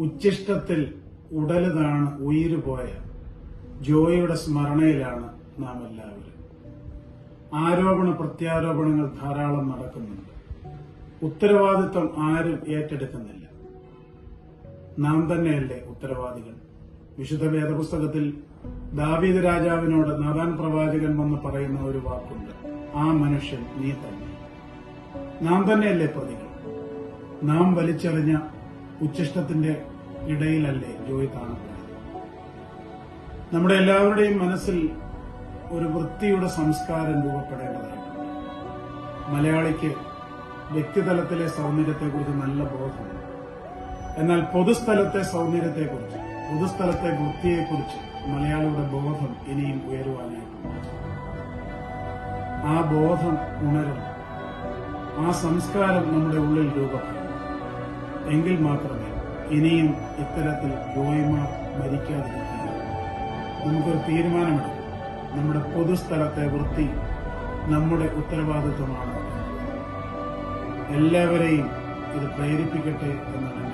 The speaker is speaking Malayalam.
ഉച്ചിഷ്ടത്തിൽ ഉടലുതാണ് ഉയിരുപോയ. ജോയിയുടെ സ്മരണയിലാണ് നാം എല്ലാവരും ആരോപണ പ്രത്യാരോപണങ്ങൾ ധാരാളം നടക്കുന്നുണ്ട്. ഉത്തരവാദിത്വം ആരും ഏറ്റെടുക്കുന്നില്ല. നാം തന്നെയല്ലേ ഉത്തരവാദികൾ? വിശുദ്ധ വേദപുസ്തകത്തിൽ ദാവീദ് രാജാവിനോട് നാദാൻ പ്രവാചകൻ വന്ന് പറയുന്ന ഒരു വാക്കുണ്ട് ആ മനുഷ്യൻ നീ തന്നെ. നാം തന്നെയല്ലേ പ്രതികൾ? നാം വലിച്ചെറിഞ്ഞ ഉച്ചിഷ്ടത്തിന്റെ ഇടയിലല്ലേ ജോയി കാണപ്പെടുന്നത്? നമ്മുടെ എല്ലാവരുടെയും മനസ്സിൽ ഒരു വൃത്തിയുടെ സംസ്കാരം രൂപപ്പെടേണ്ടതായിട്ടുണ്ട്. മലയാളിക്ക് വ്യക്തിതലത്തിലെ സൗന്ദര്യത്തെക്കുറിച്ച് നല്ല ബോധമുണ്ട്. എന്നാൽ പൊതുസ്ഥലത്തെ സൗന്ദര്യത്തെക്കുറിച്ച് പൊതുസ്ഥലത്തെ വൃത്തിയെക്കുറിച്ച് മലയാളിയുടെ ബോധം ഇനിയും ഉയരുവാനായിട്ടുണ്ട്. ആ ബോധം ഉണരണം ആ സംസ്കാരം നമ്മുടെ ഉള്ളിൽ രൂപപ്പെടണം എങ്കിൽ മാത്രമേ ഇനിയും ഇത്തരത്തിൽ ജോയിമാർ മരിക്കാതിരിക്കുക നമുക്കൊരു തീരുമാനമെടുക്കാം. നമ്മുടെ പൊതുസ്ഥലത്തെ വൃത്തി നമ്മുടെ ഉത്തരവാദിത്വമാണ്. എല്ലാവരെയും ഇത് പ്രേരിപ്പിക്കട്ടെ എന്നാണ്